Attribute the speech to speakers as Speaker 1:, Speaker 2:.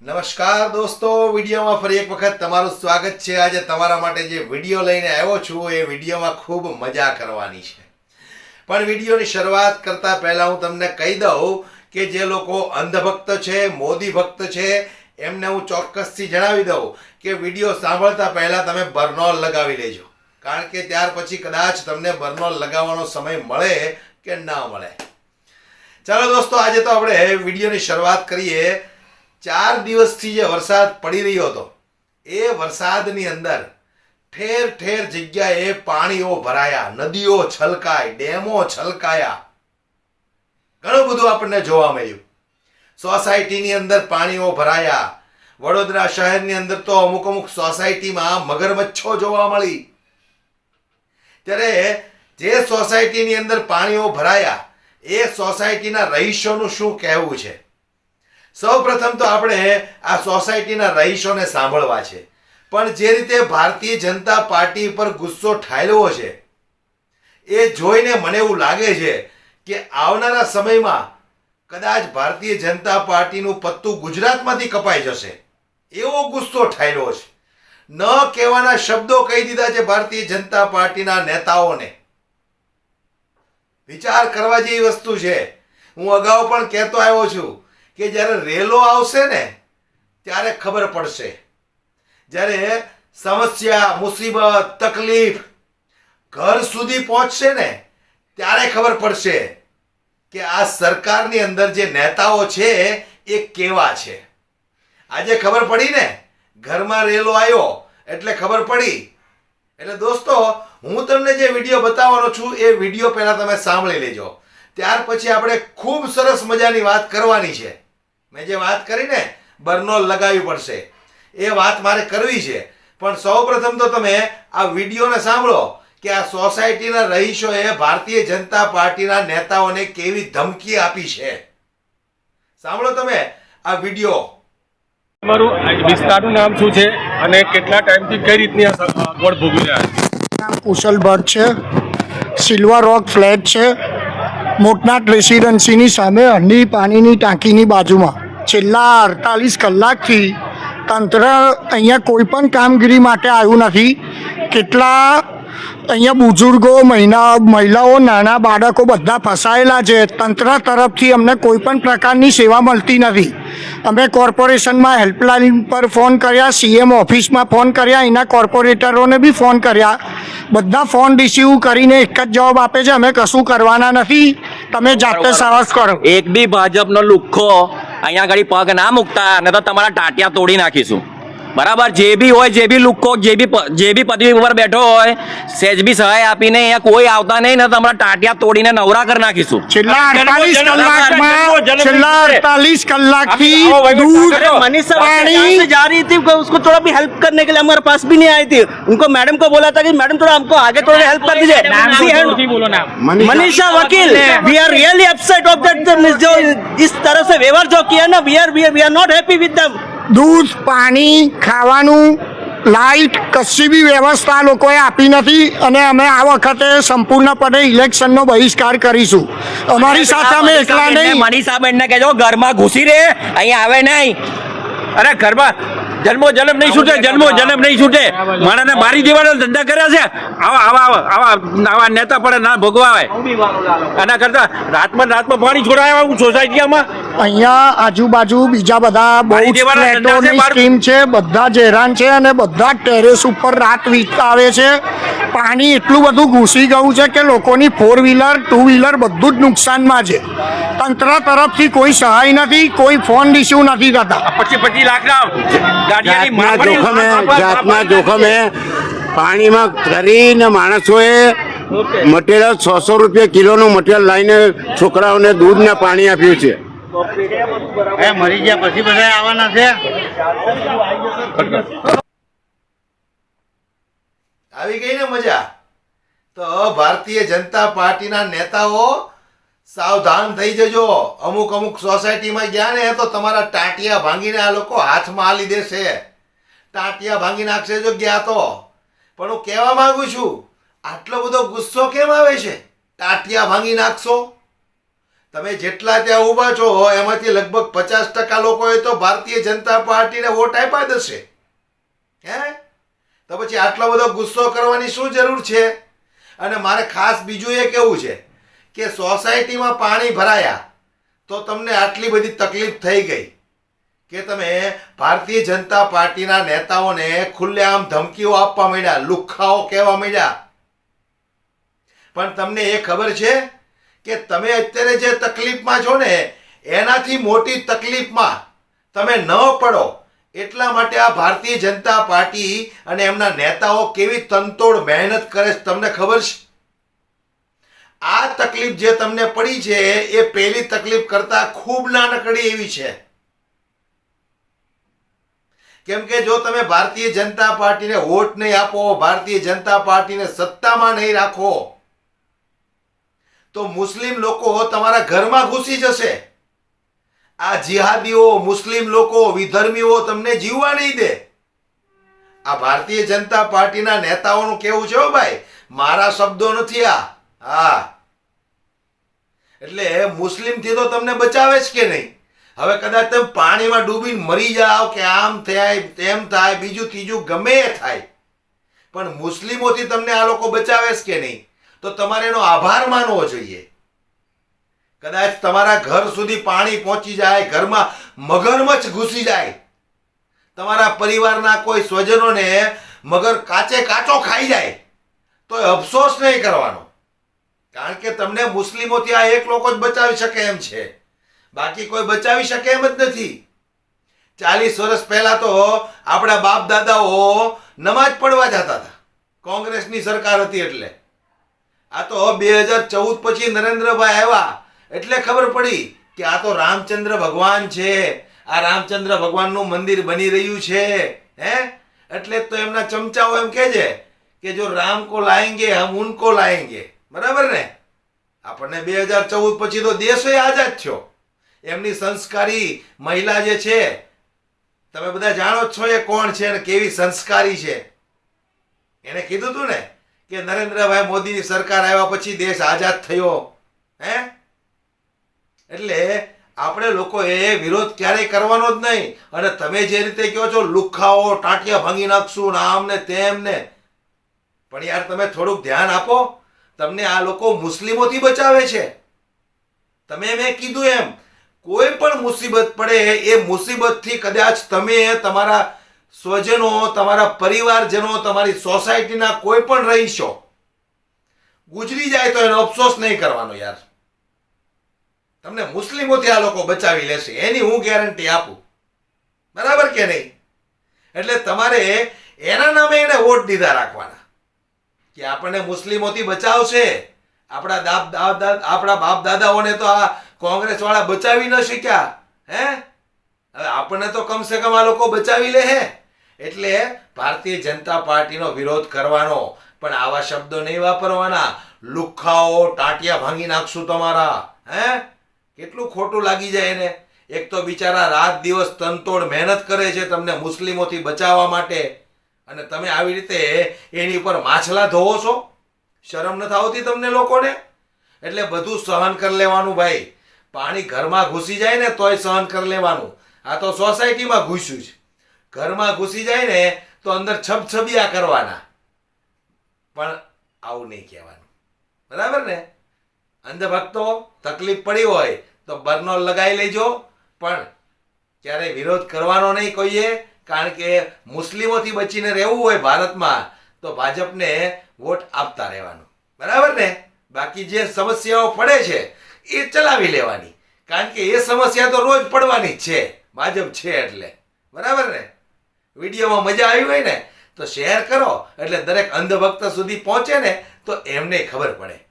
Speaker 1: નમસ્કાર દોસ્તો, વિડીયોમાં ફરી એક વખત તમારું સ્વાગત છે. આજે તમારા માટે જે વીડિયો લઈને આવ્યો છું, એ વિડીયોમાં ખૂબ મજા કરવાની છે. પણ વિડીયોની શરૂઆત કરતા પહેલા હું તમને કહી દઉં કે જે લોકો અંધભક્ત છે, મોદી ભક્ત છે, એમને હું ચોક્કસથી જણાવી દઉં કે વીડિયો સાંભળતા પહેલાં તમે બર્નોલ લગાવી લેજો. કારણ કે ત્યાર પછી કદાચ તમને બર્નોલ લગાવવાનો સમય મળે કે ના મળે. ચાલો દોસ્તો, આજે તો આપણે વિડીયોની શરૂઆત કરીએ. ચાર દિવસથી જે વરસાદ પડી રહ્યો હતો, એ વરસાદની અંદર ઠેર ઠેર જગ્યાએ પાણીઓ ભરાયા, નદીઓ છલકાય, ડેમો છલકાયા. ઘણું બધું આપણને જોવા મળ્યું. સોસાયટીની અંદર પાણીઓ ભરાયા. વડોદરા શહેરની અંદર તો અમુક અમુક સોસાયટીમાં મગરમચ્છો જોવા મળી. ત્યારે જે સોસાયટીની અંદર પાણીઓ ભરાયા, એ સોસાયટીના રહીશોનું શું કહેવું છે? સૌ પ્રથમ તો આપણે આ સોસાયટીના રહીશોને સાંભળવા છે. પણ જે રીતે ભારતીય જનતા પાર્ટી પર ગુસ્સો ઠાલવો છે, એ જોઈને મને એવું લાગે છે કે આવનારા સમયમાં કદાચ ભારતીય જનતા પાર્ટીનું પત્તું ગુજરાતમાંથી કપાઈ જશે. એવો ગુસ્સો ઠાલ્યો છે. ન કહેવાના શબ્દો કહી દીધા છે ભારતીય જનતા પાર્ટીના નેતાઓને. વિચાર કરવા જેવી વસ્તુ છે. હું અગાઉ પણ કહેતો આવ્યો છું કે જ્યારે રેલો આવશે ને, ત્યારે ખબર પડશે. જ્યારે સમસ્યા, મુસીબત, તકલીફ ઘર સુધી પહોંચશે ને, ત્યારે ખબર પડશે કે આ સરકારની અંદર જે નેતાઓ છે, એ કેવા છે. આજે ખબર પડી ને, ઘરમાં રેલો આવ્યો, એટલે ખબર પડી. એટલે દોસ્તો, હું તમને જે વીડિયો બતાવવાનો છું, એ વીડિયો પહેલાં તમે સાંભળી લેજો. ત્યાર પછી આપણે ખૂબ સરસ મજાની વાત કરવાની છે. મેં જે વાત કરી ને બર્નોલ લગાવવી પડશે. એ વાત મારે કરવી છે. પણ સૌપ્રથમ તો તમે આ વિડીયોને સાંભળો કે આ સોસાયટીના રહીશોએ ભારતીય જનતા પાર્ટીના નેતાઓને કેવી ધમકી આપી છે. સાંભળો તમે આ વીડિયો.
Speaker 2: તમારું વિસ્તારનું નામ શું છે અને કેટલા ટાઈમથી કઈ રીતની આ ભોગવી રહ્યા છે?
Speaker 3: નામ કુશલ ભટ્ટ છે. સિલ્વર રોક ફ્લેટ છે. મોટનાટ રેસિડન્સીની સામે હંડી પાણીની ટાંકીની બાજુમાં. છેલ્લા અડતાલીસ કલાકથી તંત્ર અહીંયા કોઈ પણ કામગીરી માટે આવ્યું નથી. કેટલા અહીંયા બુઝુર્ગો મહિના મહિલાઓ, નાના બાળકો બધા ફસાયેલા છે. તંત્ર તરફથી અમને કોઈ પણ પ્રકારની સેવા મળતી નથી. અમે કોર્પોરેશનમાં હેલ્પલાઇન પર ફોન કર્યા સીએમ ઓફિસમાં ફોન કર્યા એના કોર્પોરેટરોને બી ફોન કર્યા. બધા ફોન રિસીવ કરીને એક જ જવાબ આપે છે અમે કશું કરવાના નથી. તમે જાતે સાહસ કરો.
Speaker 4: એક બી ભાજપનો લુખ્ખો અહીંયા આગળ પગ ના મૂકતા અને તો તમારા ટાટિયા તોડી નાખીશું. બરાબર જે બી હોય જે બી લુખ્ખો જે બી પ- જે બી પદવી ઉપર બેઠો હોય સેજ બી સહાય આપીને અહીંયા કોઈ આવતા નહીં ને તમારા ટાટિયા તોડીને નવરા કરી નાખીશું
Speaker 3: છેલ્લા અડતાલીસ
Speaker 2: જન્મ-
Speaker 3: કલાકમાં
Speaker 2: જન્મ-
Speaker 3: છેલ્લા અડતાલીસ કલાકથી
Speaker 2: આવો વહીવટ
Speaker 3: દૂધ
Speaker 2: કરો।
Speaker 5: मनीषा
Speaker 3: पानी-
Speaker 5: यहाँ से जा रही थी उसको थोड़ा भी हेल्प करने के लिए हमारे पास भी नहीं आई थी उनको मैडम को बोला था कि मैडम थोड़ा हमको आगे थोड़ा हेल्प कर दीजिए See, and- Manisha Vakil we are really upset of that जो इस तरह से व्यवहार जो किया ना we are we are not happy with them
Speaker 3: દૂધ પાણી ખાવાનું લાઇટ કશી બી વ્યવસ્થા લોકોએ આપી નથી અને અમે આ વખતે સંપૂર્ણપણે ઇલેક્શનનો બહિષ્કાર કરીશું. અમારી સાથે અમે એકલા નહીં.
Speaker 4: મનીષાબેન ને કહેજો ઘરમાં ઘૂસી રહે અહીંયા આવે નહીં.
Speaker 2: અરે ઘરમાં જન્મો જન્મ નહીં છૂટે જન્મો જન્મ નહીં છૂટે. માણસને મારી દેવાના ધંધા કર્યા છે? આવા આવા આવા આવા નેતા પડે ના ભોગવાવે આના કરતા રાતમાં રાતમાં પાણી છોડાયા હું સોસાયટીમાં?
Speaker 3: અહીંયા આજુબાજુ બીજા બધા બહુ ફ્લેટોની સ્કીમ છે બધા જ હેરાન છે અને બધા ટેરેસ ઉપર રાત વીતતા આવે છે. પાણી એટલું બધું ઘૂસી ગયું છે કે લોકોની ફોર વ્હીલર ટુ વ્હીલર બધું જ નુકસાનમાં છે. તંત્ર તરફથી કોઈ સહાય નથી કોઈ ફોન રિસીવ નથી થતા.
Speaker 2: પચીસ પચીસ લાખના
Speaker 6: જાતના જોખમે જાતના જોખમે પાણીમાં કરીને માણસોએ મટીરિયલ છસો રૂપિયા કિલોનું મટીરિયલ લાવીને છોકરાઓને દૂધ ને પાણી આપ્યું છે. મરી ગયા પછી બધા આવવાના છે?
Speaker 1: આવી ગઈ ને મજા? તો ભારતીય જનતા પાર્ટીના નેતાઓ સાવધાન થઈ જજો. અમુક અમુક સોસાયટીમાં ગયા ને તો તમારા ટાંટિયા ભાંગીને આ લોકો હાથમાં આલી દેશે. ટાંટિયા ભાંગી નાખશે જો ગયા તો. પણ હું કહેવા માંગુ છું, આટલો બધો ગુસ્સો કેમ આવે છે? ટાંટિયા ભાંગી નાખશો. તમે જેટલા ત્યાં ઊભા છો, એમાંથી લગભગ પચાસ ટકા લોકોએ તો ભારતીય જનતા પાર્ટીને વોટ આપ્યા દેશે હે? તો પછી આટલો બધો ગુસ્સો કરવાની શું જરૂર છે? અને મારે ખાસ બીજું એ કેવું છે કે સોસાયટીમાં પાણી ભરાયા તો તમને આટલી બધી તકલીફ થઈ ગઈ કે તમે ભારતીય જનતા પાર્ટીના નેતાઓને ખુલ્લેઆમ ધમકીઓ આપવા માંડ્યા લુખ્ખાઓ કહેવા માંડ્યા. પણ તમને એ ખબર છે કે તમે અત્યારે જે તકલીફમાં છો ને, એનાથી મોટી તકલીફમાં તમે ન પડો. એટલા માટે આ ભારતીય જનતા પાર્ટી અને એમના નેતાઓ કેવી તનતોડ મહેનત કરે છે, તમને ખબર છે? આ તકલીફ જે તમને પડી છે, એ પહેલી તકલીફ કરતા ખૂબ નાનકડી એવી છે. કેમ કે જો તમે ભારતીય જનતા પાર્ટીને વોટ નહીં આપો, ભારતીય જનતા પાર્ટીને સત્તામાં નહીં રાખો, તો મુસ્લિમ લોકો તમારા ઘરમાં ઘૂસી જશે. આ જિહાદીઓ, મુસ્લિમ લોકો, વિધર્મીઓ તમને જીવવા નહીં દે. આ ભારતીય જનતા પાર્ટીના નેતાઓનું કેવું છે ભાઈ? મારા શબ્દો નથી આ. હા. એટલે મુસ્લિમથી તો તમને બચાવે જ કે નહીં? હવે કદાચ તમે પાણીમાં ડૂબીને મરી જાઓ કે આમ થાય, તેમ થાય, બીજું ત્રીજું ગમે એ થાય. પણ મુસ્લિમોથી તમને આ લોકો બચાવે જ કે નહીં? તો તમારે એનો આભાર માનવો જોઈએ. કદાચ તમારા ઘર સુધી પાણી પહોંચી જાય, ઘરમાં મગરમચ્છ ઘૂસી જાય. તમારા પરિવારના કોઈ સ્વજનોને મગર કાચે કાચો ખાઈ જાય. તો અફસોસ નહીં કરવાનો. કારણ કે તમને મુસ્લિમોથી આ એક લોકો જ બચાવી શકે એમ છે. બાકી કોઈ બચાવી શકે એમ જ નથી. ચાલીસ વર્ષ પહેલા તો આપણા બાપ દાદાઓ નમાજ પડવા જતા હતા. કોંગ્રેસની સરકાર હતી એટલે. આ તો બે હજાર ચૌદ પછી નરેન્દ્રભાઈ આવ્યા. એટલે ખબર પડી કે આ તો રામચંદ્ર ભગવાન છે. આ રામચંદ્ર ભગવાનનું મંદિર બની રહ્યું છે. હે? એટલે તો એમના ચમચાઓ એમ કહે છે કે જો રામ કો લાએંગે હમ ઉનકો લાએંગે બરાબર ને? આપણને બે હજાર ચૌદ પછી તો દેશોએ આઝાદ થયો. એમની સંસ્કારી મહિલા જે છે, તમે બધા જાણો છો એ કોણ છે અને કેવી સંસ્કારી છે. એને કીધું તું ને કે નરેન્દ્રભાઈ મોદીની સરકાર આવ્યા પછી દેશ આઝાદ થયો. હે? એટલે આપણે લોકોએ વિરોધ ક્યારેય કરવાનો જ નહીં. અને તમે જે રીતે કહો છો, લુખાઓ, ટાંટિયા ભાંગી નાખશું ને આમ ને તેમ ને પણ યાર તમે થોડુંક ધ્યાન આપો. તમને આ લોકો મુસ્લિમોથી બચાવે છે. તમે મેં કીધું એમ, કોઈ પણ મુસીબત પડે એ મુસીબતથી કદાચ તમે તમારા સ્વજનો, તમારા પરિવારજનો, તમારી સોસાયટીના કોઈ પણ રહીશો, ગુજરી જાય તો એનો અફસોસ નહીં કરવાનો યાર. તમને મુસ્લિમોથી આ લોકો બચાવી લેશે, એની હું ગેરંટી આપું. બરાબર કે નહીં? એટલે તમારે એના નામે એને વોટ દીધા રાખવાના. કે આપણને મુસ્લિમોથી બચાવશે. આપણા દાપ આપણા બાપ દાદાઓને તો આ કોંગ્રેસ વાળા બચાવી ન શક્યા. હે? હવે આપણને તો કમસે કમ આ લોકો બચાવી લે હે. એટલે ભારતીય જનતા પાર્ટીનો વિરોધ કરવાનો. પણ આવા શબ્દો નહીં વાપરવાના. લુખ્ખાઓ ટાંટિયા ભાંગી નાખશું તમારા. હે? કેટલું ખોટું લાગી જાય એને. એક તો બિચારા રાત દિવસ તનતોડ મહેનત કરે છે તમને મુસ્લિમોથી બચાવવા માટે. અને તમે આવી રીતે એની ઉપર માછલા ધોવો છો? શરમ નથી આવતી તમને લોકોને? એટલે બધું સહન કરી લેવાનું ભાઈ. પાણી ઘરમાં ઘૂસી જાય ને તોય સહન કરી લેવાનું. આ તો સોસાયટીમાં ઘૂસ્યું છે. ઘરમાં ઘૂસી જાય ને તો અંદર છબછબિયા કરવાના. પણ આવું નહીં કહેવાનું. બરાબર ને? અંધભક્તો, તકલીફ પડી હોય તો બર્નોલ લગાવી લેજો. પણ ક્યારેય વિરોધ કરવાનો નહીં કોઈએ. કારણ કે મુસ્લિમોથી બચીને રહેવું હોય ભારતમાં, તો ભાજપને વોટ આપતા રહેવાનું. બરાબર ને? બાકી જે સમસ્યાઓ પડે છે, એ ચલાવી લેવાની. કારણ કે એ સમસ્યા તો રોજ પડવાની છે. ભાજપ છે એટલે. બરાબર ને? વિડીયોમાં મજા આવી હોય ને, તો શેર કરો. એટલે દરેક અંધભક્ત સુધી પહોંચે ને, તો એમને ખબર પડે.